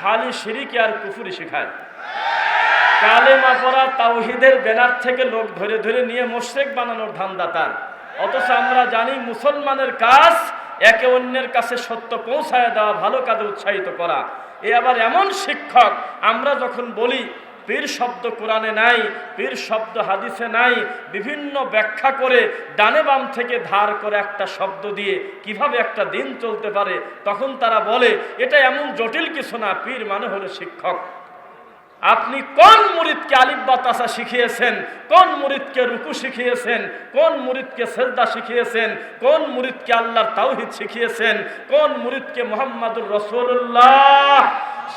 খালি শিরিকি আর কুফুরি শেখায়। কালেমা পড়া তাওহিদের বেনার থেকে লোক ধরে ধরে নিয়ে মোশেক বানানোর ধান্দা তার। অথচ আমরা জানি মুসলমানের কাজ একে অন্যের কাছে সত্য পৌঁছায় দেওয়া, ভালো কাজে উৎসাহিত করা। এ আবার এমন শিক্ষক, আমরা যখন বলি পীর শব্দ কোরআনে নাই, পীর শব্দ হাদিসে নাই, বিভিন্ন ব্যাখ্যা করে ডানে বাম থেকে ধার করে একটা শব্দ দিয়ে কীভাবে একটা দিন চলতে পারে, তখন তারা বলে, এটা এমন জটিল কিছু না, পীর মানে হলো শিক্ষক। আপনি কোন মুরিদকে আলিফ বা তাসা শিখিয়েছেন, কোন মুরিদকে রুকু শিখিয়েছেন, কোন মুরিদকে সেজদা শিখিয়েছেন, কোন মুরিদকে আল্লাহর তাওহিদ শিখিয়েছেন, কোন মুরিদকে মোহাম্মদুর রসুল্লাহ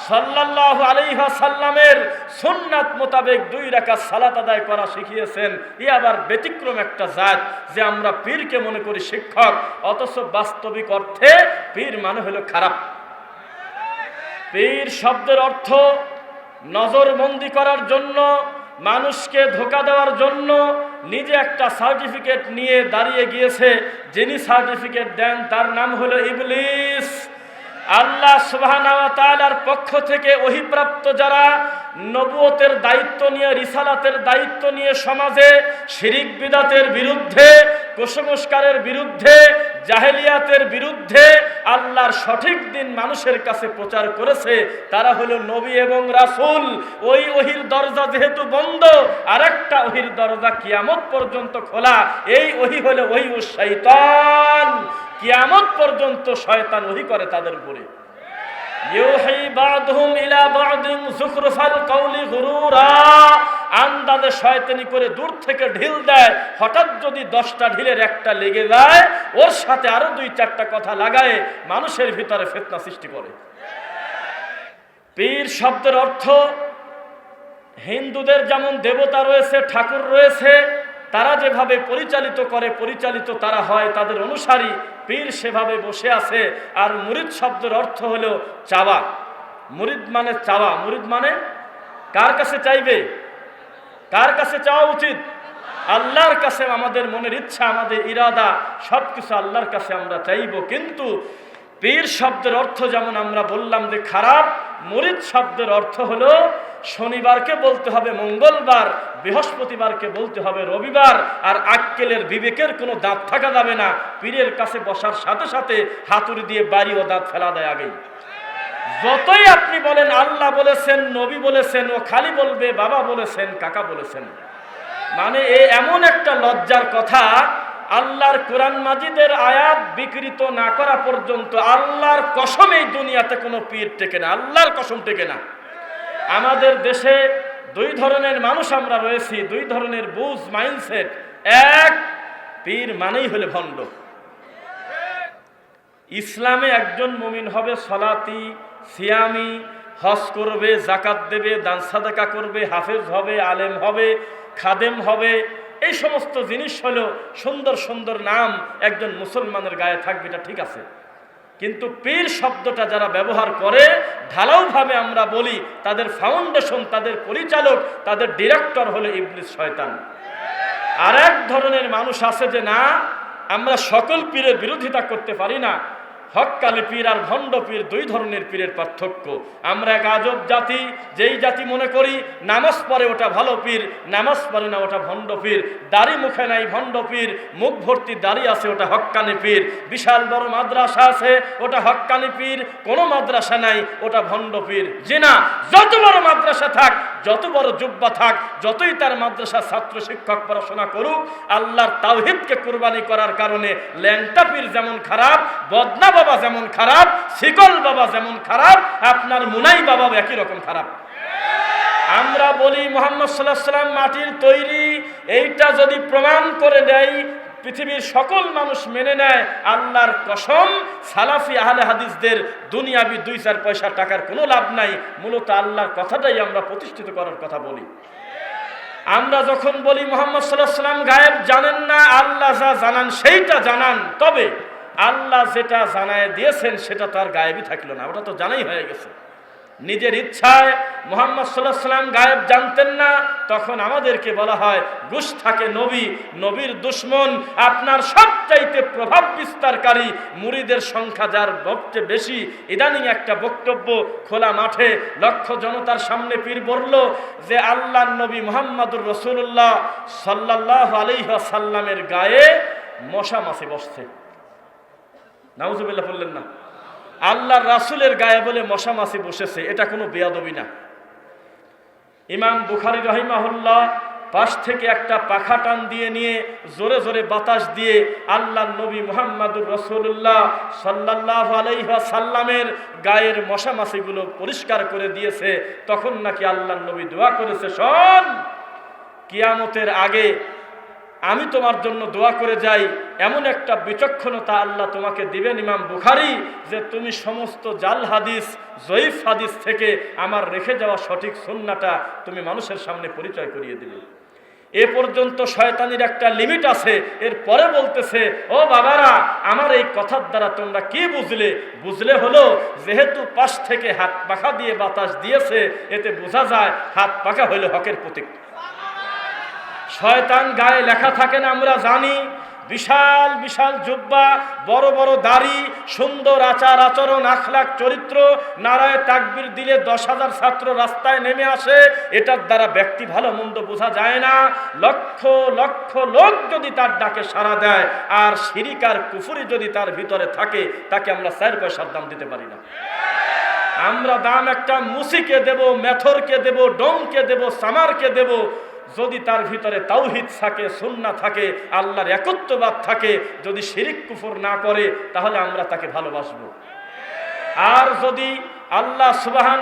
সাল্লাল্লাহু আলাইহি সাল্লামের সুন্নাত মোতাবেক দুই রাকাত সালাত আদায় করা শিখিয়েছেন। এ আবার ব্যতিক্রম একটা জাত যে আমরা পীরকে মনে করি শিক্ষক, অথচ বাস্তবিক অর্থে পীর মানে হলো খারাপ। পীর শব্দের অর্থ নজরবন্দি করার জন্য, মানুষকে ধোকা দেওয়ার জন্য নিজে একটা সার্টিফিকেট নিয়ে দাঁড়িয়ে গিয়েছে। যিনি সার্টিফিকেট দেন তার নাম হলো ইবলিস। আল্লাহ সুবাহর পক্ষ থেকে অহিপ্রাপ্ত যারা নবুয়তের দায়িত্ব নিয়ে, রিসালাতের দায়িত্ব নিয়ে সমাজে শিরিক বিদাতের বিরুদ্ধে কুসংস্কারের বিরুদ্ধে, জাহেলিয়াতের বিরুদ্ধে আল্লাহর সঠিক দিন মানুষের কাছে প্রচার করেছে। তারা হলো নবী এবং রাসূল। ওই ওহির দরজা যেহেতু বন্ধ, আরেকটা ওহির দরজা কিয়ামত পর্যন্ত খোলা। এই ওহি হলো ওহি শৈতান কিয়ামত পর্যন্ত শয়তান ওহি করে তাদের উপরে। ইলা গুরুরা। করে দূর থেকে ঢিল দেয়। হঠাৎ যদি দশটা ঢিলের একটা লেগে যায়, ওর সাথে আরও দুই চারটা কথা লাগায় মানুষের ভিতরে ফেতনা সৃষ্টি করে। পীর শব্দের অর্থ, হিন্দুদের যেমন দেবতা রয়েছে, ঠাকুর রয়েছে তারা যেভাবে পরিচালিত করে, পরিচালিত তারা হয়, তাদের অনুসারী পীর সেভাবে বসে আছে। আর মুরিদ শব্দের অর্থ হলো চাওয়া। মুরিদ মানে চাওয়া। মুরিদ মানে কার কাছে চাইবে? কার কাছে চাওয়া উচিত? আল্লাহর কাছে। আমাদের মনের ইচ্ছা, আমাদের ইরাদা সব কিছু আল্লাহর কাছে আমরা চাইব। কিন্তু পীর শব্দের অর্থ যেমন আমরা বললাম যে খারাপ, মুরিদ শব্দের অর্থ হলো শনিবারকে বলতে হবে মঙ্গলবার, বৃহস্পতিবারকে বলতে হবে রবিবার, আর আক্কেলের বিবেকের কোনো দাঁত থাকা যাবে না। পীরের কাছে বসার সাথে সাথে হাতুড়ি দিয়ে বাড়ি ও দাঁত ফেলা দেয় আগেই। যতই আপনি বলেন আল্লাহ বলেছেন, নবী বলেছেন, ও খালি বলবে, বাবা বলেছেন, কাকা বলেছেন। মানে এ এমন একটা লজ্জার কথা আল্লাহর কোরআন মাজিদের আয়াত বিকৃত না করা পর্যন্ত আল্লাহর কসম এই দুনিয়াতে কোনো পীর টেকে না, আল্লাহর কসম টেকে না। আমাদের দেশে দুই ধরনের মানুষ আমরা রয়েছি, দুই ধরনের বুঝ, মাইন্ডসেট। এক, পীর মানেই হলে ভণ্ড। ইসলামে একজন মুমিন হবে, সলাতি, সিয়ামি, হজ করবে জাকাত দেবে, দান সাদাকা করবে, হাফেজ হবে, আলেম হবে, খাদেম হবে। এই সমস্ত জিনিস হলো সুন্দর সুন্দর নাম একজন মুসলমানের গায়ে থাকবে, এটা ঠিক আছে। কিন্তু পীর শব্দটা যারা ব্যবহার করে, ঢালাওভাবে আমরা বলি, তাদের ফাউন্ডেশন তাদের পরিচালক, তাদের ডিরেক্টর হলো ইবলিস শয়তান। আর এক ধরনের মানুষ আছে যে না, আমরা সকল পীরের বিরোধিতা করতে পারি না হককালি পীর আর ভণ্ড পীর দুই ধরনের পীরের পার্থক্য। আমরা এক আজব জাতি, যেই জাতি মনে করি নামাজ পড়ে ওটা ভালো পীর, নামাজ পড়ে না ওটা ভণ্ড পীর। দাড়ি মুখে নাই ভণ্ড পীর, মুখ ভর্তি দাড়ি আছে ওটা হক্কানি পীর। বিশাল বড় মাদ্রাসা আছে ওটা হক্কানি পীর, কোনো মাদ্রাসা নাই ওটা ভণ্ড পীর। যে না যত বড় মাদ্রাসা থাক, যত বড় জুব্বা থাক, যতই তার মাদ্রাসা ছাত্র শিক্ষক পড়াশোনা করুক, আল্লাহর তাওহিদকে কোরবানি করার কারণে ল্যাংটা পীর যেমন খারাপ বদনা বাবা যেমন খারাপ, শিকল বাবা যেমন খারাপ, আপনার মুনাই বাবা একই রকম খারাপ। আমরা বলি মোহাম্মদ সাল্লাহ সাল্লাম মাটির তৈরি, এইটা যদি প্রমাণ করে দেয়, পৃথিবীর সকল মানুষ মেনে নেয়, আল্লাহর কসম, সালাফি আহলে হাদিসদের দুনিয়াবি দুই চার পয়সা টাকার কোনো লাভ নাই, মূলত আল্লাহর কথাটাই আমরা প্রতিষ্ঠিত করার কথা বলি। আমরা যখন বলি মোহাম্মদ সাল্লাহ সাল্লাম গায়েব জানেন না, আল্লাহ যা জানান সেইটা জানান, তবে আল্লাহ যেটা জানায় দিয়েছেন, সেটা তো আর গায়েবই থাকল না। ওটা তো জানাই হয়ে গেছে। নিজের ইচ্ছায় মোহাম্মদ সাল্লাহ সাল্লাম গায়েব জানতেন না, তখন আমাদেরকে বলা হয় গুস্তাকে নবী, নবীর দুশ্মন আপনার সবচাইতে প্রভাব বিস্তারকারী মুড়িদের সংখ্যা যার সবচেয়ে বেশি। ইদানিং একটা বক্তব্য খোলা মাঠে লক্ষ জনতার সামনে পীর বলল যে আল্লাহ নবী মোহাম্মদুর রসুল্লাহ সাল্লাহ আলহাসাল্লামের গায়ে মশা মাসে বসছে। নাউজুবিল্লাহ বললেন না। আল্লাহর রাসুলের গায়ে বলে মশা মাসি বসেছে, এটা কোনো বেয়াদবি না। ইমাম বুখারি রহিমাহুল্লাহ পাশ থেকে একটা পাখা টান দিয়ে নিয়ে জোরে জোরে বাতাস দিয়ে আল্লাহ নবী মুহাম্মাদুর রসুল্লাহ সাল্লাহ আলাইহা সাল্লামের গায়ের মশা মাছিগুলো পরিষ্কার করে দিয়েছে, তখন নাকি আল্লাহ নবী দোয়া করেছে, শোন, কিয়ামতের আগে আমি তোমার জন্য দোয়া করে যাই। এমন একটা বিচক্ষণতা আল্লাহ তোমাকে দিবেন ইমাম বুখারি, যে তুমি সমস্ত জাল হাদিস, জয়ীফ হাদিস থেকে আমার রেখে যাওয়া সঠিক সুন্নাটা তুমি মানুষের সামনে পরিচয় করিয়ে দিবে এ পর্যন্ত শয়তানির একটা লিমিট আছে। এর পরে বলতেছে, ও বাবারা, আমার এই কথার দ্বারা তোমরা কি বুঝলে? বুঝলে হলো, যেহেতু পাশ থেকে হাত পাখা দিয়ে বাতাস দিয়েছে, এতে বোঝা যায় হাত পাখা হইল হকের প্রতীক। শয়তান গায়ে লেখা থাকে না, আমরা জানি। বিশাল বিশাল জুব্বা, বড় বড় দাড়ি, সুন্দর আচার, আচরণ, আখলাখ, চরিত্র। নারায় তাকবির দিলে দশ হাজার ছাত্র রাস্তায় নেমে আসে। এটার দ্বারা ব্যক্তি ভালো মন্দ বোঝা যায় না। লক্ষ লক্ষ লোক যদি তার ডাকে সাড়া দেয়, আর সিরিকার কুফুরি যদি তার ভিতরে থাকে, তাকে আমরা চার পয়সার দাম দিতে পারি না। আমরা দাম একটা মুসিকে দেব, মেথরকে দেব, ডোমকে দেব, সামারকে দেব। যদি তার ভিতরে তাওহিদ থাকে সুন্না থাকে, আল্লাহর একত্ববাদ থাকে, যদি শিরিক কুফর না করে, তাহলে আমরা তাকে ভালোবাসবো। আর যদি আল্লাহ সুবাহান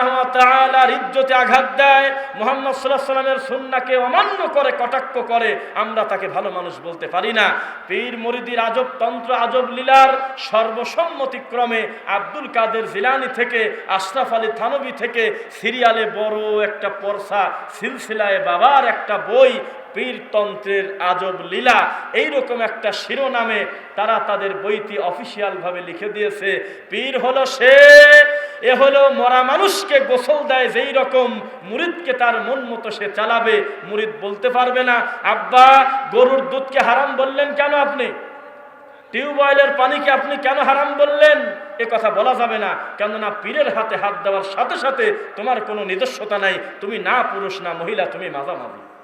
ইজ্জতে আঘাত দেয়, মোহাম্মদ সাল্লাহ সাল্লামের সুন্নাকে অমান্য করে, কটাক্ষ করে, আমরা তাকে ভালো মানুষ বলতে পারি না। পীর মরিদির আজব তন্ত্র, আজব লীলার সর্বসম্মতিক্রমে আব্দুল কাদের জিলানি থেকে, আশরাফ আলী থানবী থেকে সিরিয়ালে বড় একটা পরসা, সিলসিলায় বাবার একটা বই পীরতন্ত্রের আজব লীলা। এইরকম একটা শিরোনামে তারা তাদের বইটি অফিসিয়ালভাবে লিখে দিয়েছে। পীর হলো সে এ হলো মরা মানুষকে গোসল দেয় যেই রকম মুরিদকে তার মন মতো সে চালাবে, মুরিদ বলতে পারবে না। আব্বা, গরুর দুধকে হারাম বললেন কেন আপনি? টিউবওয়েলের পানিকে আপনি কেন হারাম বললেন? এ কথা বলা যাবে না। কেননা পীরের হাতে হাত দেওয়ার সাথে সাথে তোমার কোনো নিজস্বতা নাই। তুমি না পুরুষ, না মহিলা, তুমি মাঝামাঝি।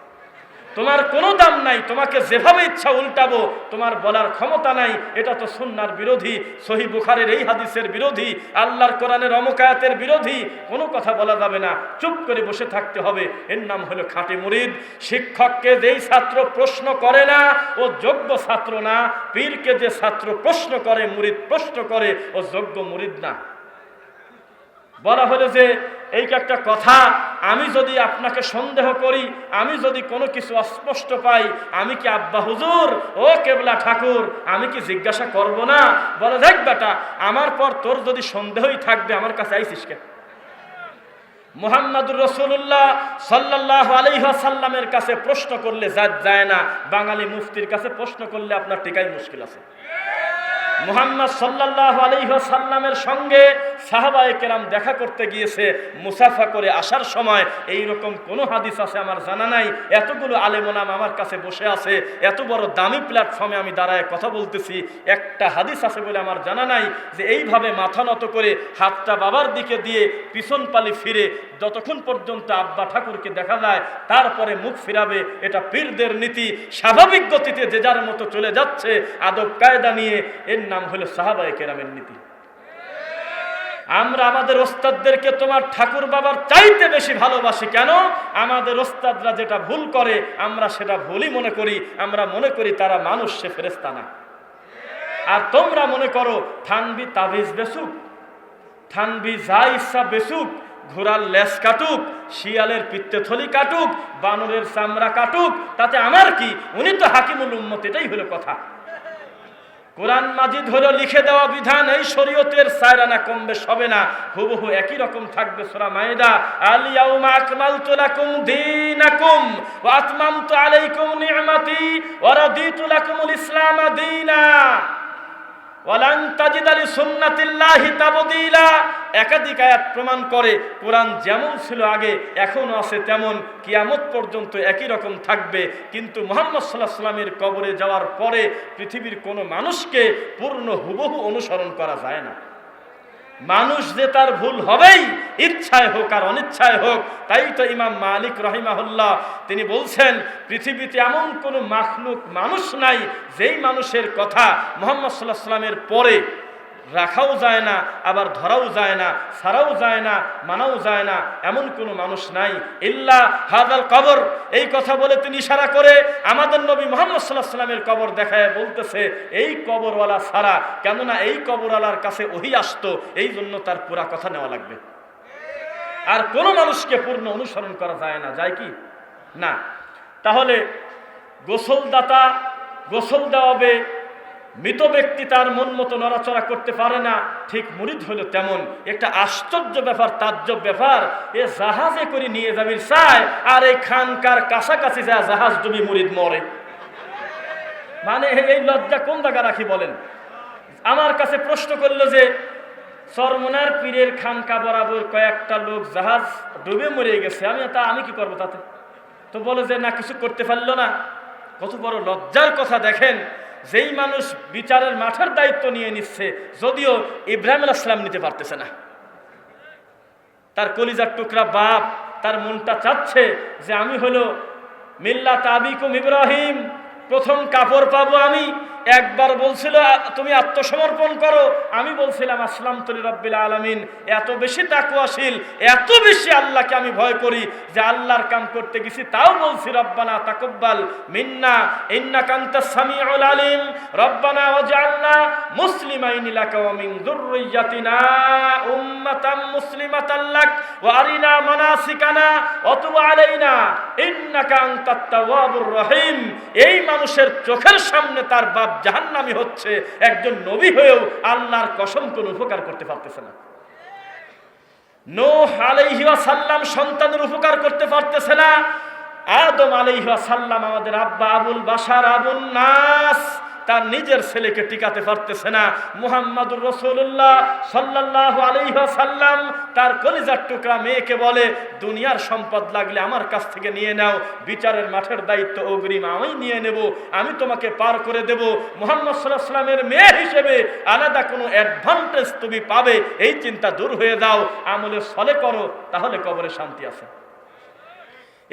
তোমার কোনো দাম নাই, তোমাকে যেভাবে ইচ্ছা উল্টাবো, তোমার বলার ক্ষমতা নাই। এটা তো সুন্নার বিরোধী, সহি বুখারের এই হাদিসের বিরোধী, আল্লাহর কোরআনের অমকায়াতের বিরোধী, কোনো কথা বলা যাবে না। চুপ করে বসে থাকতে হবে। এর নাম হলো খাঁটি মুরিদ। শিক্ষককে যেই ছাত্র প্রশ্ন করে না, ও যোগ্য ছাত্র না, পীরকে যে ছাত্র প্রশ্ন করে, মুরিদ প্রশ্ন করে, ও যোগ্য মুরিদ না। বলা হলো যে, এই একটা কথা, আমি যদি আপনাকে সন্দেহ করি, আমি যদি কোনো কিছু অস্পষ্ট পাই, আমি কি আব্বা হুজুর? ও কেবলা ঠাকুর, আমি কি জিজ্ঞাসা করব না? বলে, দেখ বেটা, আমার পর তোর যদি সন্দেহই থাকবে, আমার কাছে আইসিস কে? মোহাম্মদুর রসুল্লাহ সাল্লাহ আলহাসাল্লামের কাছে প্রশ্ন করলে যা যায় না। বাঙালি মুফতির কাছে প্রশ্ন করলে আপনার টিকাই মুশকিল আছে। মুহাম্মদ সাল্লাহ আলহিহাসাল্লামের সঙ্গে সাহাবায়ে কেরাম দেখা করতে গিয়েছে, মুসাফা করে আসার সময় এই রকম কোনো হাদিস আছে আমার জানা নাই। এতগুলো আলেমোনাম আমার কাছে বসে আছে, এত বড় দামি প্ল্যাটফর্মে আমি দাঁড়ায় কথা বলতেছি। একটা হাদিস আছে বলে আমার জানা নাই যে এইভাবে মাথা নত করে হাতটা বাবার দিকে দিয়ে পিছন পালি ফিরে যতক্ষণ পর্যন্ত আব্বা ঠাকুরকে দেখা যায়, তারপরে মুখ ফিরাবে, এটা পীরদের নীতি। স্বাভাবিক গতিতে যে যার মতো চলে যাচ্ছে আদব কায়দা নিয়ে এর নাম হলো সাহাবায়ে কেরামের নীতি। আমরা আমাদের ওস্তাদদেরকে তোমার ঠাকুর বাবার চাইতে বেশি ভালোবাসি। কেন? আমাদের ওস্তাদরা যেটা ভুল করে, আমরা সেটা ভুলই মনে করি। আমরা মনে করি তারা মানুষ, সে ফেরেস্তা না। আর তোমরা মনে করো, থানবি তাবিজ বেসুক, থানবি যা ইচ্ছা বেসুক, ঘোড়ার লেস কাটুক, শিয়ালের পিত্তেথলি কাটুক, বানরের চামড়া কাটুক, তাতে আমার কি? উনি তো হাকিমুল উম্মত, এটাই হলো কথা। কোরআন মাজিদ হলো লিখে দেওয়া বিধান, এই শরীয়তের সায়রানা কমবে, সবে না। হুবহু একই রকম থাকবে সোরা মায়েদা। আল ইয়াউমা আকমালতু লাকুম দীনাকুম ওয়া আতমামতু আলাইকুম নি'মাতি ওয়া রাদিতু লাকুমুল ইসলাম দীনা। ওয়ালান তাজিদ আলি সুন্নাতিল্লাহি তাবদীলা। একাধিক আয়াত প্রমাণ করে, কোরআন যেমন ছিল আগে, এখনও আছে তেমন, কিয়ামত পর্যন্ত একই রকম থাকবে। কিন্তু মোহাম্মদ সাল্লাহ সাল্লামের কবরে যাওয়ার পরে পৃথিবীর কোনো মানুষকে পূর্ণ হুবহু অনুসরণ করা যায় না। মানুষ যে তার ভুল হবেই, ইচ্ছায় হোক আর অনিচ্ছায় হোক, তাই তো ইমাম মালিক রহিমাহুল্লাহ, তিনি বলছেন, পৃথিবীতে এমন কোনো মাখলুক মানুষ নাই, যেই মানুষের কথা মোহাম্মদ সাল্লাহ সাল্লামের পরে রাখাও যায় না, আবার ধরাও যায় না, সারাও যায় না, মানাও যায় না, এমন কোনো মানুষ নাই। ইল্লা হাদাল কবর। এই কথা বলে তিনি ইশারা করে আমাদের নবী মোহাম্মদ সাল্লাহ সাল্লামের কবর দেখায়, বলতেছে, এই কবরওয়ালা সারা, কেননা এই কবরওয়ালার কাছে ওহি আসতো, এই জন্য তার পুরা কথা নেওয়া লাগবে। আর কোনো মানুষকে পূর্ণ অনুসরণ করা যায় না, যায় কি? না। তাহলে গোসলদাতা গোসল দেওয়াবে মৃত ব্যক্তি তার মন মতো নড়াচড়া করতে পারে না, ঠিক মুরিদ হলো তেমন। একটা আশ্চর্য ব্যাপার, তাজ্জব ব্যাপার। এ জাহাজে করে নিয়ে যাবি চায়, আর এই খানকার কাছাকাছি যা জাহাজ ডুবি মুরিদ মরে। মানে এই লজ্জা কোন জায়গা রাখি বলেন? আমার কাছে প্রশ্ন করল যে, সরমনার পীরের খানকা বরাবর কয়েকটা লোক জাহাজ ডুবে মরে গেছে, আমি তা আমি কি করব তাতে? তো বলে যে, না, কিছু করতে পারল না। কত বড় লজ্জার কথা দেখেন। যেই মানুষ বিচারের মাঠের দায়িত্ব নিয়ে নিচ্ছে, যদিও ইব্রাহিম আলাইসলাম নিতে পারতেছে না। তার কলিজার টুকরা বাপ, তার মনটা চাচ্ছে যে আমি হলো মিল্লা তাবিকুম ইব্রাহিম, প্রথম কাপড় পাবো আমি একবার বলছিল তুমি আত্মসমর্পণ করো। আমি বলছিলাম আসলাম তলি রব্বিল আলমিন। এত বেশি তাকুয়াশীল, এত বেশি আল্লাহকে আমি ভয় করি যে আল্লাহর কাম করতে গেছি, তাও বলছি, রব্বানা তাকব্বাল মিন্না ইন্না কান্তা সামিউল আলিম। রব্বানা ওয়াজআলনা মুসলিমাইন লাকা ওয়া মিন যুররিয়াতিনা উম্মাতাম মুসলিমাতাল লাক ওয়া আরিনা মানাসিকানা ওয়া তুব আলাইনা, ইন্নাকা আনতাত তাওয়াবুর রহিম। এই মানুষের চোখের সামনে তার বাপ জাহান্নামী হচ্ছে, একজন নবী হয়েও আল্লাহর কসম কোন উপকার করতে পারতেছে না। নো আলাইহিয়া সাল্লাম সন্তানের উপকার করতে পারতেছে না। আদম আলাইহিয়া সাল্লাম আমাদের আব্বা আবুল বাসার আবুল নাস তার নিজের ছেলেকে টিকাতে পারতেছে না। মুহাম্মাদুর রসুল্লাহ সাল্লাহ সাল্লাম তার কলিজার টুকরা মেয়েকে বলে, দুনিয়ার সম্পদ লাগলে আমার কাছ থেকে নিয়ে নাও, বিচারের মাঠের দায়িত্ব অগ্রিম আমি নিয়ে নেব, আমি তোমাকে পার করে দেব। মোহাম্মদ সাল্লাহ সাল্লামের মেয়ে হিসেবে আলাদা কোনো অ্যাডভান্টেজ তুমি পাবে, এই চিন্তা দূর হয়ে দাও আমলে সলে করো, তাহলে কবরে শান্তি আছে।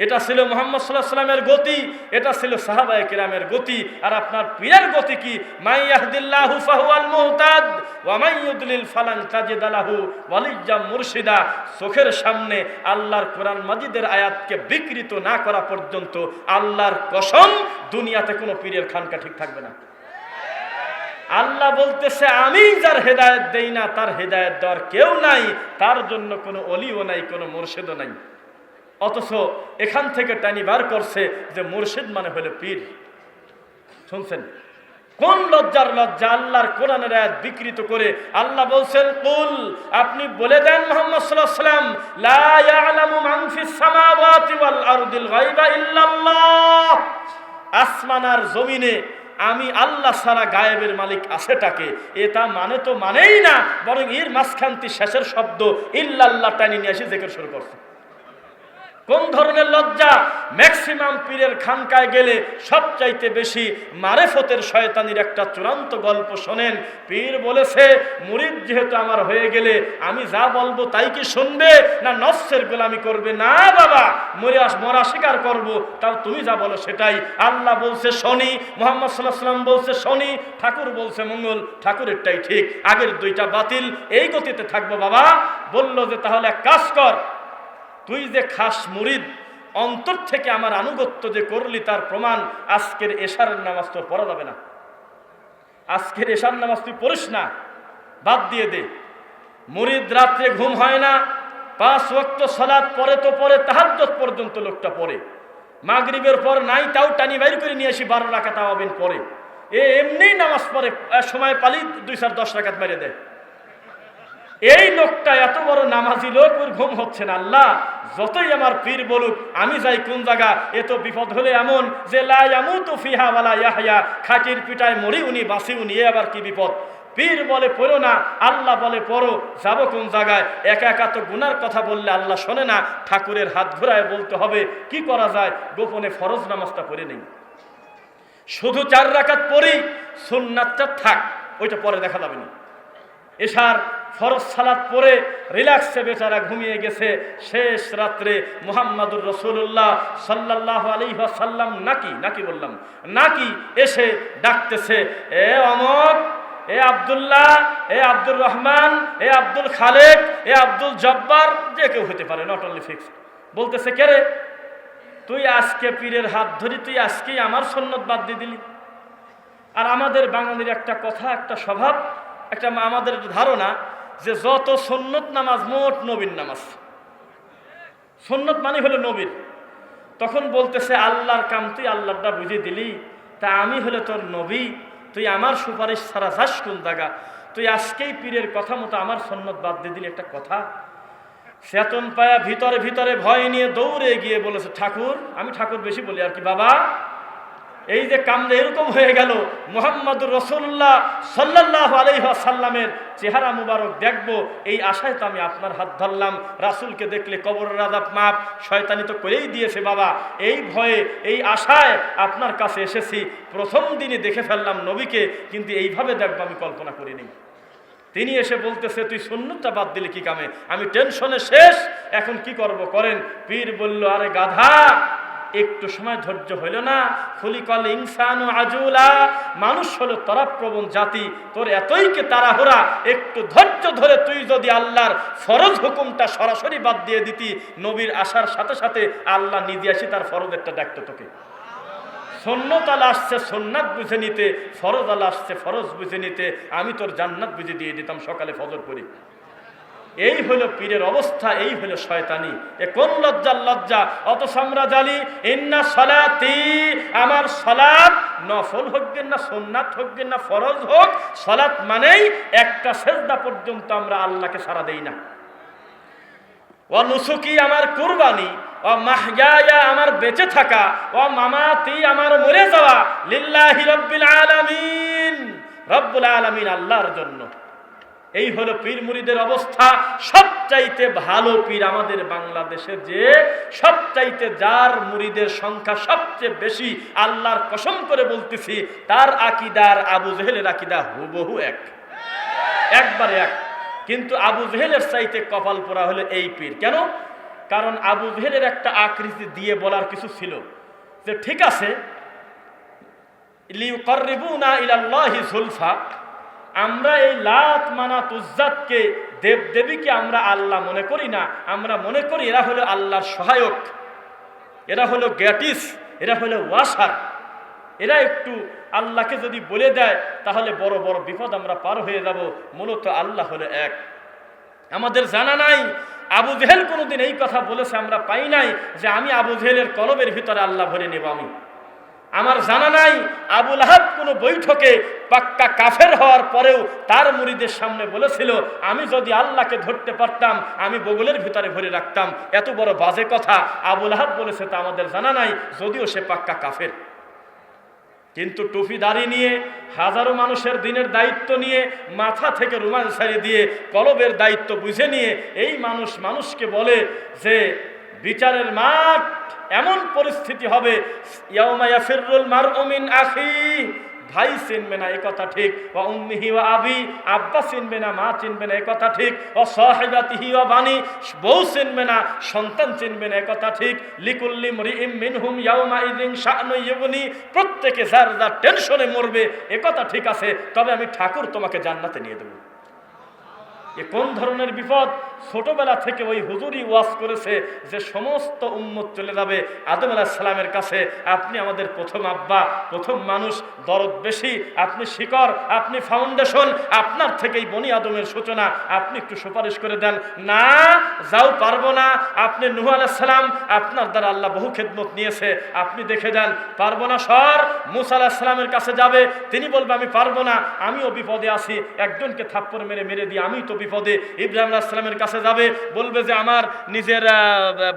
এটা ছিল মোহাম্মদ সাল্লাহ সাল্লামের গতি, এটা ছিল সাহাবায়ে কিরামের গতি। আর আপনার পীরের গতি কি? মাইয়াহদিল্লাহু ফাহুয়াল মুহতাদ, ওয়া মাইয়ুদলিল ফালান তাজিদ লাহু ওয়ালিজ্জাম মুরশিদা। চোখের সামনে আল্লাহর কোরআন মাজিদের আয়াতকে বিকৃত না করা পর্যন্ত আল্লাহর কসম দুনিয়াতে কোনো পীরের খানকা ঠিক থাকবে না। আল্লাহ বলতেছে, আমি যার হেদায়েত দেই না, তার হেদায়েত দেওয়ার কেউ নাই, তার জন্য কোনো অলিও নাই, কোনো মুর্শিদও নাই। অথচ এখান থেকে টানি বার করছে যে মুর্শিদ মানে হলো পীর। শুনছেন? কোন লজ্জার লজ্জা? আল্লাহর কোরআনের আয়াত বিকৃত করে আল্লাহ বলছেন, কুল, আপনি বলে দেন মোহাম্মদ সাল্লাল্লাহু ইল্লাল্লাহ। আসমান আর জমিনে আমি আল্লাহ সারা গায়েবের মালিক আছেটাকে এটা মানে তো মানেই না, বরং এর মাঝখান্তি শেষের শব্দ, ইল্লাল্লাহ টানি নিয়ে এসে জেকের শুরু করছে। কোন ধরনের লজ্জা? ম্যাক্সিমাম পীরের খানকায় গেলে সবচাইতে বেশি মারেফতের শয়তানির একটা চূড়ান্ত গল্প শোনেন। পীর বলেছে, মুরিদ যেহেতু আমার হয়ে গেলে আমি যা বলব তাই কি শুনবে? না নফসের গোলামি করবে? না বাবা মরে আস মরা স্বীকার করব। তাও তুমি যা বলো সেটাই। আল্লাহ বলছে, শনি। মোহাম্মদ সাল্লাহ সাল্লাম বলছে, শনি। ঠাকুর বলছে, মঙ্গল। ঠাকুরেরটাই ঠিক। আগের দুইটা বাতিল, এই গতিতে থাকব বাবা। বলল যে, তাহলে এক কাজ কর। তুই যে খাস মুরিদ, অন্তর থেকে আমার আনুগত্য যে করলি তার প্রমাণ আজকের এশারের নামাজ তোর পড়া যাবে না। আজকের এশার নামাজ তুই পড়িস না, বাদ দিয়ে দে। মুরিদ রাত্রে ঘুম হয় না, পাঁচ ওয়াক্ত সালাত পরে তো পরে তাহাজ্জত পর্যন্ত লোকটা পড়ে। মাগরিবের পর নাই, তাও টানি বাইর করে নিয়ে আসি বারো রাখাত আওয়াবিন পরে এ এমনিই নামাজ পড়ে সময় পালি দুই চার দশ রাখাত মেরে দেয়। এই লোকটা এত বড় নামাজি লোক ওর ঘুম হচ্ছে না, আল্লাহ। যতই আমার পীর বলুক, আমি যাই কোন জায়গা এত বিপদ হলে এমন যে লায়ামু তো ফিহা ওয়ালা ইয়াহয়া। খাটির পিটায় মরি উনি বাসি উনি এ আবার কি বিপদ? পীর বলে, পড়ো না, আল্লাহ বলে, পড়ো, যাব কোন জায়গায়। একা একা তো গুনার কথা বললে আল্লাহ শোনে না, ঠাকুরের হাত ঘোরায় বলতে হবে, কি করা যায়? গোপনে ফরজ নামাজটা পড়ে নেই। শুধু চার রাকাত পরেই সুন্নাতটা থাক, ওইটা পরে দেখা যাবে না। এশার ফরজ সালাত পরে রিল্যাক্সে বেচারা ঘুমিয়ে গেছে। শেষ রাত্রে মুহাম্মাদুর রসুল্লাহ সাল্লাহ আলী সাল্লাম নাকি নাকি বললাম, নাকি এসে ডাকতেছে, এ অমক এ আবদুল্লাহ, এ আব্দুর রহমান, এ আব্দুল খালেক, এ আব্দুল জব্বার, যে কেউ হতে পারে নট অনলি ফিক্স বলতেছে, কে রে? তুই আজকে পীরের হাত ধরি, তুই আজকেই আমার সন্ন্যত বাদ দিয়ে দিলি। আর আমাদের বাঙালির একটা কথা, একটা স্বভাব, একটা আমাদের ধারণা যে যত সন্ন্যত নামাজ মোট নবীর নামাজ। সন্ন্যত মানে হলো নবীর। তখন বলতেছে, আল্লাহর কাম তুই আল্লাহটা বুঝে দিলি, তা আমি হলে তোর নবী, তুই আমার সুপারিশ ছাড়া যাস কোন জায়গা? তুই আজকেই পীরের কথা মতো আমার সন্ন্যত বাদ দিয়ে দিলি একটা কথা? চেতন পায়া ভিতরে ভিতরে ভয় নিয়ে দৌড়ে গিয়ে বলেছে, ঠাকুর, আমি ঠাকুর বেশি বলি, আর কি বাবা? এই যে কামড়ে এরকম হয়ে গেল, মোহাম্মদুর রসুল্লাহ সাল্লাহ আলহাসাল্লামের চেহারা মুবারক দেখব, এই আশায় তো আমি আপনার হাত ধরলাম। রাসুলকে দেখলে কবর রাজাব মাপ, শয়তানি তো করেই দিয়েছে বাবা। এই ভয়ে, এই আশায় আপনার কাছে এসেছি, প্রথম দিনে দেখে ফেললাম নবীকে, কিন্তু এইভাবে দেখব আমি কল্পনা করিনি। তিনি এসে বলতেছে, তুই শূন্যতা বাদ দিলে কি কামে? আমি টেনশনে শেষ, এখন কি করব? করেন। পীর বলল, আরে গাধা একটু সময় ধৈর্য হইল না। ফুলিকল ইনসান আজুলা। মানুষ হলো তরাপ্রবণ জাতি। তোর এতই কে তাড়াহুড়া? একটু ধৈর্য ধরে তুই যদি আল্লাহর ফরজ হুকুমটা সরাসরি বাদ দিয়ে দিতি, নবীর আসার সাথে সাথে আল্লাহ নিজে আসি তার ফরজেরটা ডাকতো তোকে। সন্ন্যত আলা আসছে সন্ন্যাত বুঝে নিতে ফরজ আলা আসছে, ফরজ বুঝে নিতে। আমি তোর জান্নাত বুঝে দিয়ে দিতাম সকালে ফজর করি এই হলো পীরের অবস্থা, এই হলো শয়তানি। এ কোন লজ্জার লজ্জা? অত সম্রাজ আলী ইন্না সলাতি, আমার সলাপ নফল হোক না সোননাথ হোক না ফরজ হোক। সলাৎ মানেই একটা সেজদা পর্যন্ত আমরা আল্লাহকে সারা দেই না। ও নুসুকি আমার কুরবানি ও মাহগায়া আমার বেঁচে থাকা ও মামাতি আমার মরে যাওয়া, লিল্লাহি রব্বিল আলামিন। রব্বুল আলামিন আল্লাহর জন্য। এই হলো পীর মুড়িদের অবস্থা। সবচাইতে ভালো পীর আমাদের বাংলাদেশে যে, সবচাইতে যার মুড়িদের সংখ্যা সবচেয়ে বেশি, আল্লাহর কসম করে বলতেছি, তার আকিদার আবু জেহেলের আকিদা হুবহু এক। একবারে এক। কিন্তু আবু জেহেলের চাইতে কপাল পোড়া হলো এই পীর। কেন? কারণ আবু জেহেলের একটা আকৃতি দিয়ে বলার কিছু ছিল যে, ঠিক আছে লিউ ইলাল্লাহি জুলফা আমরা এই লাত মানা তুজ্জাতকে দেব দেবীকে আমরা আল্লাহ মনে করি না, আমরা মনে করি এরা হলো আল্লাহর সহায়ক, এরা হলো গ্যাটিস, এরা হলো ওয়াসার। এরা একটু আল্লাহকে যদি বলে দেয়, তাহলে বড় বড় বিপদ আমরা পার হয়ে যাব, মূলত আল্লাহ হলো এক। আমাদের জানা নাই, আবু জেহেল কোনোদিন এই কথা বলেছে, আমরা পাই নাই যে আমি আবু জেহেলের কলবের ভিতরে আল্লাহ ভরে নেব আমি। আমার জানা নাই, আবুল আহাব কোনো বৈঠকে পাক্কা কাফের হওয়ার পরেও তার মুড়িদের সামনে বলেছিল, আমি যদি আল্লাহকে ধরতে পারতাম, আমি বগলের ভিতরে ভরে রাখতাম। এত বড় বাজে কথা। আবুল আহাব বলেছে, তা আমাদের জানা নাই, যদিও সে পাক্কা কাফের। কিন্তু টুপি দাড়ি নিয়ে, হাজারো মানুষের দিনের দায়িত্ব নিয়ে, মাথা থেকে রুমাল ছাড়িয়ে দিয়ে, কলবের দায়িত্ব বুঝে নিয়ে, এই মানুষ মানুষকে বলে যে বিচারের মাঠ এমন পরিস্থিতি হবে আখি, ভাই চিনবে না এ কথা ঠিক ও উম্মিহি ও আবি, আব্বা চিনবে না, মা চিনবে না এ কথা ঠিক ও সাহেবাতিহি ও বাণী বউ চিনবে না, সন্তান চিনবে না এ কথা ঠিক, লিকুল্লি মরিইম মিনহুম ইয়াউমা ইদিন ইউগনি, প্রত্যেকে যার যার টেনশনে মরবে, এ কথা ঠিক আছে, তবে আমি ঠাকুর তোমাকে জান্নাতে নিয়ে দেবো। এ কোন ধরনের বিপদ? ছোটবেলা থেকে ওই হুজুরি ওয়াজ করেছে যে সমস্ত উম্মত চলে যাবে আদম আলাহ সালামের কাছে। আপনি আমাদের প্রথম আব্বা, প্রথম মানুষ, দরদ বেশি, আপনি শিকড়, আপনি ফাউন্ডেশন আপনার থেকেই বনি আদমের সূচনা। আপনি একটু সুপারিশ করে দেন, না, যাও পারব না। আপনি নুহ আলাহ সালাম, আপনার দ্বারা আল্লাহ বহু খেদমত নিয়েছে। আপনি দেখে দেন পারব না, সর, মুসা আলাহ সালামের কাছে যাবে। তিনি বলবে, আমি পারব না, আমিও বিপদে আছি। একজনকে থাপ্পড় মেরে মেরে দিই, আমি তো বিপদ বিপদে ইব্রাহিম আসসালামের কাছে যাবে, বলবে যে, আমার নিজের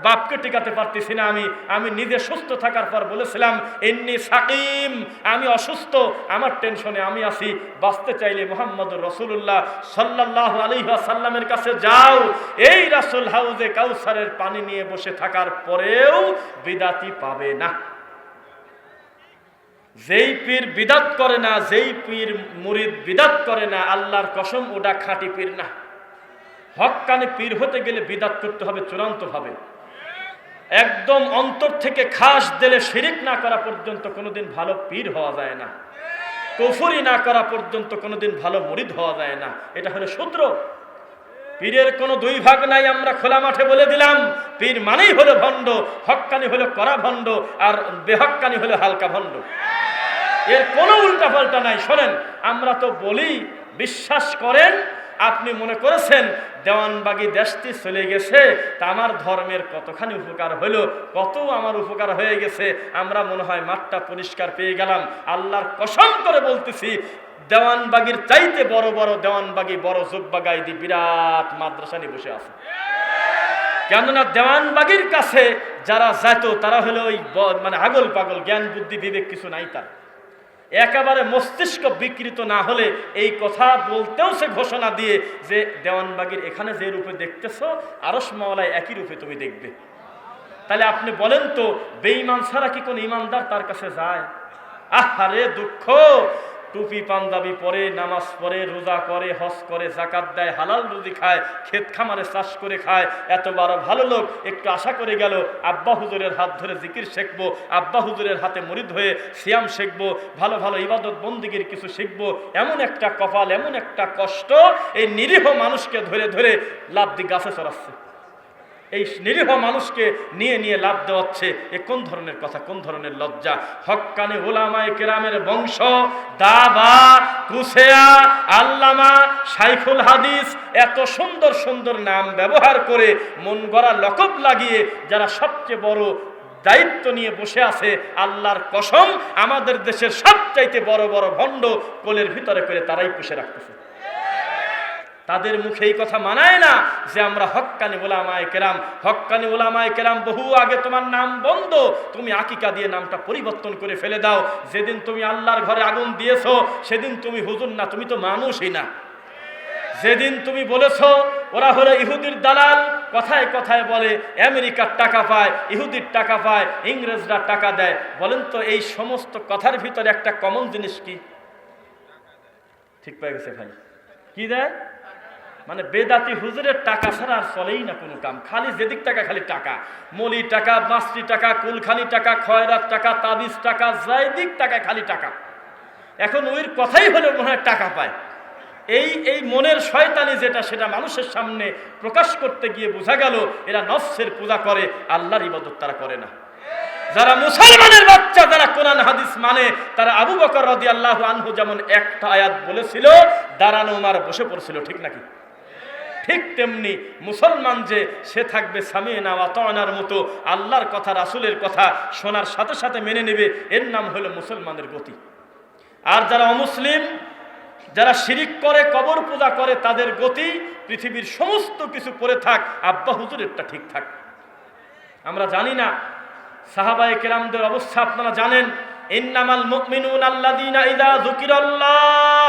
বাপকে টিকাতে পারতেছি না আমি। আমি নিজে সুস্থ থাকার পর বলেছিলাম এমনি সাকিম, আমি অসুস্থ, আমার টেনশনে আমি আছি। বাঁচতে চাইলে মোহাম্মদ রসুল্লাহ সাল্লাহ আলহাসাল্লামের কাছে যাও। এই রাসুল হাউজে কাউসারের পানি নিয়ে বসে থাকার পরেও বিদাতি পাবে না। যেই পীর বিদাত করে না, যেই পীর মুরিদ বিদাত করে না, আল্লাহর কসম, ওটা খাঁটি পীর না। হক্কানে পীর হতে গেলে বিদাত করতে হবে চূড়ান্তভাবে। একদম অন্তর থেকে খাস দিলে শিরিক না করা পর্যন্ত কোনোদিন ভালো পীর হওয়া যায় না। কফুরি না করা পর্যন্ত কোনোদিন ভালো মরিদ হওয়া যায় না। এটা হলো সূত্র। পীরের কোনো দুই ভাগ নাই, আমরা খোলা মাঠে বলে দিলাম। পীর মানেই হলো ভণ্ড, হক্কানি হলো করা ভণ্ড, আর বেহক্কানি হলো হালকা ভণ্ড। এর কোনো উল্টা পাল্টা নাই। শোনেন, আমরা তো বলি, বিশ্বাস করেন, আপনি মনে করেছেন, দেওয়ানবাগি দেশটি চলে গেছে, তা আমার ধর্মের কতখানি উপকার হলো কত আমার উপকার হয়ে গেছে, আমরা মনে হয় মাঠটা পরিষ্কার পেয়ে গেলাম। আল্লাহর কসম করে বলতেছি, দেওয়ানবাগির চাইতে বড় বড় দেওয়ানবাগি, বড় জুব্বাগাইদি বিরাট মাদ্রাসানি বসে আছে। কেননা দেওয়ানবাগির কাছে যারা যেত তারা হলো ওই মানে আগল পাগল, জ্ঞান, বুদ্ধি, বিবেক কিছু নাই তার। একেবারে মস্তিষ্ক বিকৃত না হলে এই কথা বলতেও সে ঘোষণা দিয়ে যে, দেওয়ানবাগির এখানে যে রূপে দেখতেছ আরস মাওলায় একই রূপে তুমি দেখবে। তাহলে আপনি বলেন তো, বেঈমান ছাড়া কি কোন ইমানদার তার কাছে যায়? আহারে দুঃখ! টুপি, পাঞ্জাবি পরে, নামাজ পড়ে রোজা করে, হজ করে জাকাত দেয়, হালাল রুজি খায়, ক্ষেত খামারে চাষ করে খায়, এত বড় ভালো লোক একটু আশা করে গেল, আব্বা হুজুরের হাত ধরে জিকির শিখব, আব্বা হুজুরের হাতে মরিদ হয়ে সিয়াম শিখব, ভালো ভালো ইবাদত বন্দিগির কিছু শিখব, এমন একটা কপাল, এমন একটা কষ্ট, এই নিরীহ মানুষকে ধরে ধরে লাভ দি গাছে চড়াচ্ছে। এই নিরীহ মানুষকে নিয়ে নিয়ে লাভ দেওয়াচ্ছে। এ কোন ধরনের কথা? কোন ধরনের লজ্জা? হক্কানি ওলামায় কেরামের বংশ, দাবা, কুসেয়া, আল্লামা সাইফুল হাদিস, এত সুন্দর সুন্দর নাম ব্যবহার করে মন গড়া লকব লাগিয়ে যারা সবচেয়ে বড় দায়িত্ব নিয়ে বসে আছে, আল্লাহর কসম, আমাদের দেশের সবচাইতে বড় বড় ভণ্ড কোলের ভিতরে করে তারাই পুষে রাখতেছে। তাদের মুখে এই কথা মানায় না যে আমরা হক্কানি ওলামায় কেরাম, হক্কানি ওলামায় কেরাম বহু আগে তোমার নাম বন্ধ। তুমি আকিকা দিয়ে নামটা পরিবর্তন করে ফেলে দাও। যেদিন তুমি আল্লাহর ঘরে আগুন দিয়েছ, সেদিন তুমি হুজুর না, তুমি তো মানুষই না। যেদিন তুমি বলেছ, ওরা হলো ইহুদির দালাল, কথায় কথায় বলে, আমেরিকার টাকা পায়, ইহুদির টাকা পায়, ইংরেজরা টাকা দেয়। বলেন তো, এই সমস্ত কথার ভিতরে একটা কমন জিনিস কি? ঠিক পেয়ে গেছে ভাই। কি দেয়? মানে বেদাতি হুজুরের টাকা ছাড়া আর চলেই না কোনো কাম। খালি যেদিক টাকা, খালি টাকা। মলি টাকা মাস্টি টাকা, কুলখানি টাকা, খয়রাত টাকা, তাবিজ টাকা দিক টাকা, খালি টাকা। এখন ওইর কথাই হলে মনে হয় টাকা পায়। এই এই মনের শয়তানি যেটা, সেটা মানুষের সামনে প্রকাশ করতে গিয়ে বোঝা গেল, এরা নফসের পূজা করে, আল্লাহর ইবাদত তারা করে না। যারা মুসলমানের বাচ্চা, যারা কোরআন, হাদিস মানে তারা আবু বকর রদি আল্লাহ আনহু যেমন একটা আয়াত বলেছিল, দাঁড়ানো মার বসে পড়ছিল, ঠিক নাকি? ঠিক তেমনি মুসলমান যে সে থাকবে সামিনা ওয়াতনার মতো আল্লাহর কথা, রাসুলের কথা শোনার সাথে সাথে মেনে নেবে, এর নাম হলো মুসলমানের গতি। আর যারা অমুসলিম, যারা শিরিক করে, কবর পূজা করে, তাদের গতি পৃথিবীর সমস্ত কিছু পরে থাক, আব্বা হুজুরেরটা ঠিক থাক। আমরা জানি না, সাহাবায়ে কেরামদের অবস্থা আপনারা জানেন, ইন্নামাল মুমিনুন আল্লাযীনা ইযা যুকিরাল্লাহ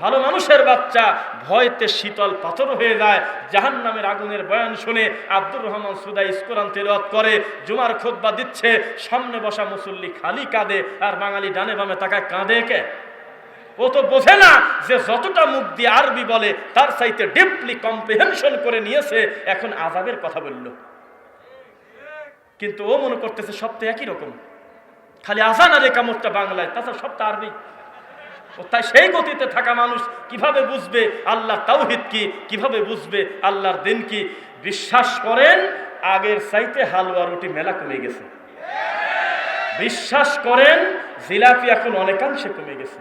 ভালো মানুষের বাচ্চা ভয়তে শীতল পাথর হয়ে যায়। জাহান নামের আগুনের বয়ান শুনে আব্দুর রহমান সুদাই ইস্কোরান তেলাওয়াত করে, জুমার খোদবা দিচ্ছে, সামনে বসা মুসল্লি খালি কাঁদে, আর বাঙালি ডানে বামে তাকায় কাঁদে কে? ও তো বোঝে না যে যতটা মুখ দিয়ে আরবি বলে, তার চাইতে ডিপলি কম্প্রিহেনশন করে নিয়েছে, এখন আজাবের কথা বলল। কিন্তু ও মনে করতেছে সব একই রকম। খালি আজান আর একামতটা বাংলায়, তাছাড়া সব তো আরবি। তাই সেই গতিতে থাকা মানুষ কীভাবে বুঝবে আল্লাহ তাওহিদ কি, কীভাবে বুঝবে আল্লাহর দিন কি? বিশ্বাস করেন, আগের চাইতে হালুয়া রুটি মেলা কমে গেছে। বিশ্বাস করেন, জিলাপি এখন অনেকাংশে কমে গেছে।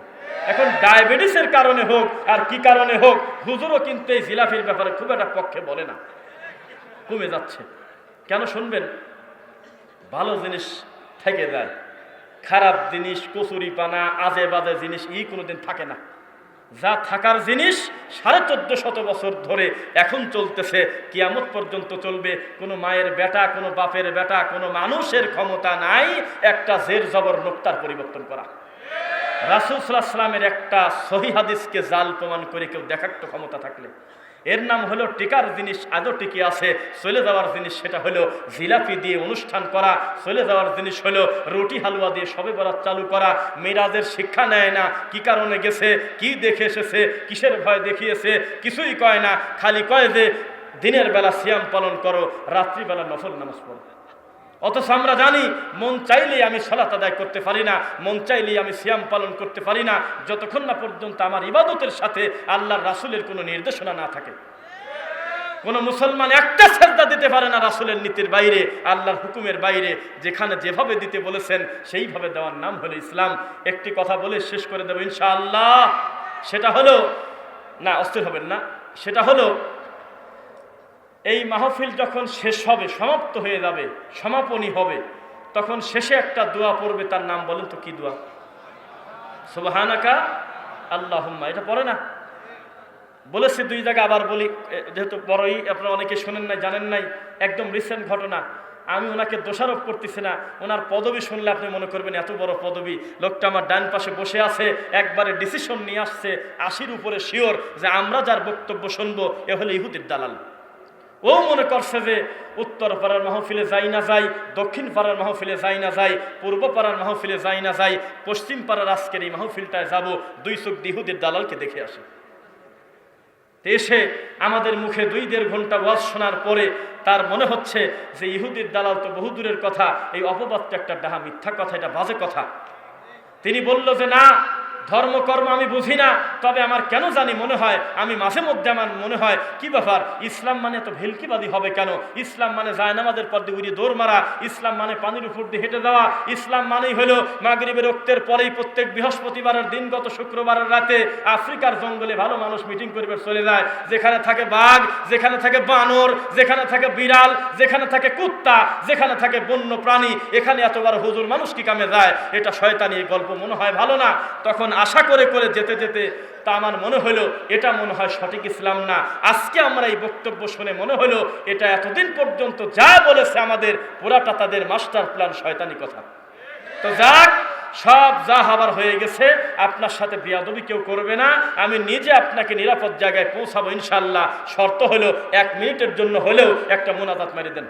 এখন ডায়াবেটিসের কারণে হোক, আর কি কারণে হোক, হুজুরও কিন্তু এই জিলাফির ব্যাপারে খুব একটা পক্ষে বলে না। কমে যাচ্ছে। কেন শুনবেন? ভালো জিনিস থেকে যায়। খারাপ জিনিস, কচুরি পানা, আজে বাজে জিনিস, ই কোনোদিন থাকে না। যা থাকার জিনিস সাড়ে চোদ্দ শত বছর ধরে এখন চলতেছে, কিয়ামত পর্যন্ত চলবে। কোনো মায়ের বেটা, কোনো বাপের বেটা, কোনো মানুষের ক্ষমতা নাই, একটা জের জবর নোক্তার পরিবর্তন করা। রাসুল সাল্লাহ সাল্লামের একটা সহি হাদিসকে জাল প্রমাণ করে কেউ দেখাক্ত ক্ষমতা থাকলে। এর নাম হলো টিকার জিনিস, আজও টিকে আছে। চলে যাওয়ার জিনিস সেটা হলো জিলাপি দিয়ে অনুষ্ঠান করা, চলে যাওয়ার জিনিস হলো রুটি হালুয়া দিয়ে সবে বরাত চালু করা। মেয়েরাদের শিক্ষা নেয় না, কি কারণে গেছে, কি দেখে এসেছে, কিসের ভয় দেখিয়েছে, কিছুই কয় না। খালি কয় যে, দিনের বেলা সিয়াম পালন করো, রাত্রিবেলা নফল নামাজ পড়ো। অথচ আমরা জানি, মন চাইলেই আমি সলাত আদায় করতে পারি না, মন চাইলেই আমি সিয়াম পালন করতে পারি না, যতক্ষণ না পর্যন্ত আমার ইবাদতের সাথে আল্লাহর রাসুলের কোনো নির্দেশনা না থাকে। কোনো মুসলমান একটা শ্রদ্ধা দিতে পারে না রাসুলের নীতির বাইরে, আল্লাহর হুকুমের বাইরে, যেখানে যেভাবে দিতে বলেছেন, সেইভাবে দেওয়ার নাম হলো ইসলাম। একটি কথা বলে শেষ করে দেবো ইনশাআল্লাহ। সেটা হলো, না, অস্থির হবেন না। সেটা হলো এই মাহফিল যখন শেষ হবে, সমাপ্ত হয়ে যাবে, সমাপনী হবে, তখন শেষে একটা দোয়া পড়বে, তার নাম বলেন তো কি দোয়া? সুবাহানাকা আল্লাহুম্মা, এটা পড়ে না? বলেছে দুই জায়গা, আবার বলি যেহেতু বড়ই আপনারা অনেকে শোনেন নাই, জানেন নাই, একদম রিসেন্ট ঘটনা। আমি ওনাকে দোষারোপ করতেছি না, ওনার পদবি শুনলে আপনি মনে করবেন, এত বড় পদবি। লোকটা আমার ডান পাশে বসে আছে, একবারে ডিসিশন নিয়ে আসছে, আশির উপরে শিওর যে আমরা যার বক্তব্য শুনব, এ হলো ইহুদির দালাল। ও মনে করছে যে উত্তর পাড়ার মাহফিলে যাই না যাই, দক্ষিণ পাড়ার মাহফিলে যাই না যাই, পূর্ব পাড়ার মাহফিলে যাই না যাই, পশ্চিম পাড়ার আজকের এই মাহফিলটায় যাব, দুই চোখ দিহুদের দালালকে দেখে আসে। এসে আমাদের মুখে দুই দেড় ঘণ্টা ওয়াজ শোনার পরে তার মনে হচ্ছে যে ইহুদির দালাল তো বহু দূরের কথা, এই অপবাদটা একটা ডাহা মিথ্যা কথা, এটা বাজে কথা। তিনি বলল যে না ধর্মকর্ম আমি বুঝি না, তবে আমার কেন জানি মনে হয়, আমি মাঝে মধ্যে আমার মনে হয়, কি ব্যাপার? ইসলাম মানে এত ভেলকিবাদী হবে কেন? ইসলাম মানে জায়নামাদের পর দিয়ে উড়িয়ে দৌড় মারা, ইসলাম মানে পানির উপর দিয়ে হেঁটে দেওয়া ইসলাম মানেই হলো মাগরিবের রক্তের পরেই প্রত্যেক বৃহস্পতিবারের দিন গত শুক্রবারের রাতে আফ্রিকার জঙ্গলে ভালো মানুষ মিটিং করবে, চলে যায়। যেখানে থাকে বাঘ, যেখানে থাকে বানর, যেখানে থাকে বিড়াল, যেখানে থাকে কুত্তা, যেখানে থাকে বন্য প্রাণী, এখানে এতবার হুজুর মানুষ কি কামে যায়? এটা শয়তানি গল্প, মনে হয় ভালো না? তখন আশা করে করে যেতে যেতে তা আমার মনে হলো, এটা মনে হয় সঠিক ইসলাম না। আজকে আমরা এই বক্তব্য শুনে মনে হলো, এটা এতদিন পর্যন্ত যা বলেছে আমাদের, পুরাটা তাদের মাস্টার প্ল্যান শয়তানি কথা। তো যাক, সব যা হবার হয়ে গেছে, আপনার সাথে বিয়াদবি কেউ করবে না, আমি নিজে আপনাকে নিরাপদ জায়গায় পৌঁছাবো ইনশাল্লাহ শর্ত হলো, এক মিনিটের জন্য হলেও একটা মোনাজাত মেরে দেন।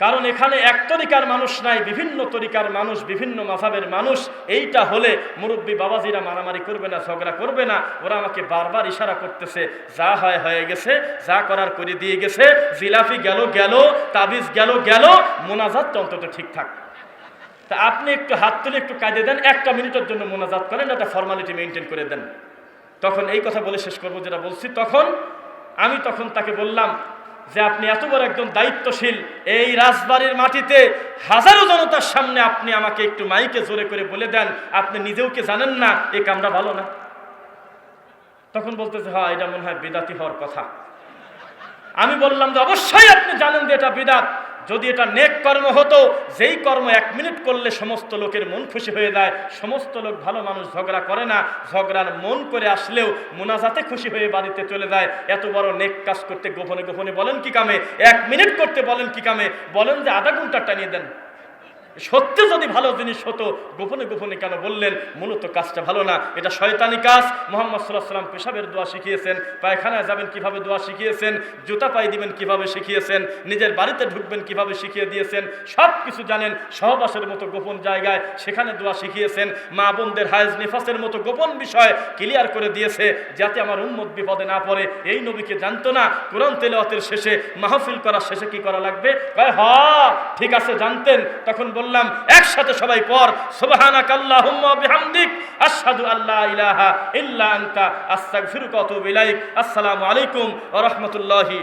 কারণ এখানে এক তরিকার মানুষ নাই, বিভিন্ন তরিকার মানুষ, বিভিন্ন মাথাবের মানুষ। এইটা হলে মুরব্বী বাবাজিরা মারামারি করবে না, ঝগড়া করবে না। ওরা আমাকে বারবার ইশারা করতেছে, যা হয় হয়ে গেছে, যা করার করে দিয়ে গেছে জিলাফি গেল গেল, তাবিজ গেল গেল, মোনাজাত অন্তত ঠিকঠাক। তা আপনি একটু হাত তুলে একটু কাজে দেন, একটা মিনিটের জন্য মোনাজাত করেন, একটা ফর্মালিটি মেনটেন করে দেন। তখন এই কথা বলে শেষ করব যেটা বলছি। তখন আমি তখন তাকে বললাম যে আপনি এত বড় একজন দায়িত্বশীল এই রাজবাড়ির মাটিতে হাজারো জনতার সামনে আপনি আমাকে একটু মাইকে জোরে করে বলে দেন, আপনি নিজেও কি জানেন না? এ কামরা ভালো না? তখন বলতেছে হ্যাঁ এটা মনে হয় বিদাতি হওয়ার কথা। আমি বললাম যে, অবশ্যই আপনি জানেন যে এটা বিদাত। যদি এটা নেক কর্ম হতো, যেই কর্ম এক মিনিট করলে সমস্ত লোকের মন খুশি হয়ে যায়, সমস্ত লোক ভালো মানুষ ঝগড়া করে না, ঝগড়ার মন করে আসলেও মোনাজাতে খুশি হয়ে বাড়িতে চলে যায়। এত বড় নেক কাজ করতে গোপনে গোপনে বলেন কি কামে? এক মিনিট করতে বলেন কি কামে? বলেন যে আধা ঘণ্টা টানিয়ে দেন। সত্যি যদি ভালো জিনিস হতো, গোপনে গোপনে কেন বললেন, মূলত কাজটা ভালো না। এটা শয়তানি কাজ। মোহাম্মদ সাল্লাহ পেশাবের দোয়া শিখিয়েছেন, পায়খানায় যাবেন কীভাবে দোয়া শিখিয়েছেন, জুতা পাই দিবেন কীভাবে শিখিয়েছেন, নিজের বাড়িতে ঢুকবেন কীভাবে শিখিয়ে দিয়েছেন সব কিছু জানেন, সহবাসের মতো গোপন জায়গায় সেখানে দোয়া শিখিয়েছেন, মা বোনদের হায়জ নিফাসের মতো গোপন বিষয় ক্লিয়ার করে দিয়েছে, যাতে আমার উম্মত বিপদে না পড়ে। এই নবীকে জানতো না, কোরআন তেলাওয়াতের শেষে মাহফিল করার শেষে কি করা লাগবে? হ, ঠিক আছে, জানতেন। তখন বললাম, একসাথে সবাই পর সুবহানাক আল্লাহুম্মা বিহামদিক। আশহাদু ইলাহা ইল্লা আনতা। আস্তাগফিরুকা ওয়া আতুবু আসসালামু আলাইকুম ওয়া রাহমাতুল্লাহি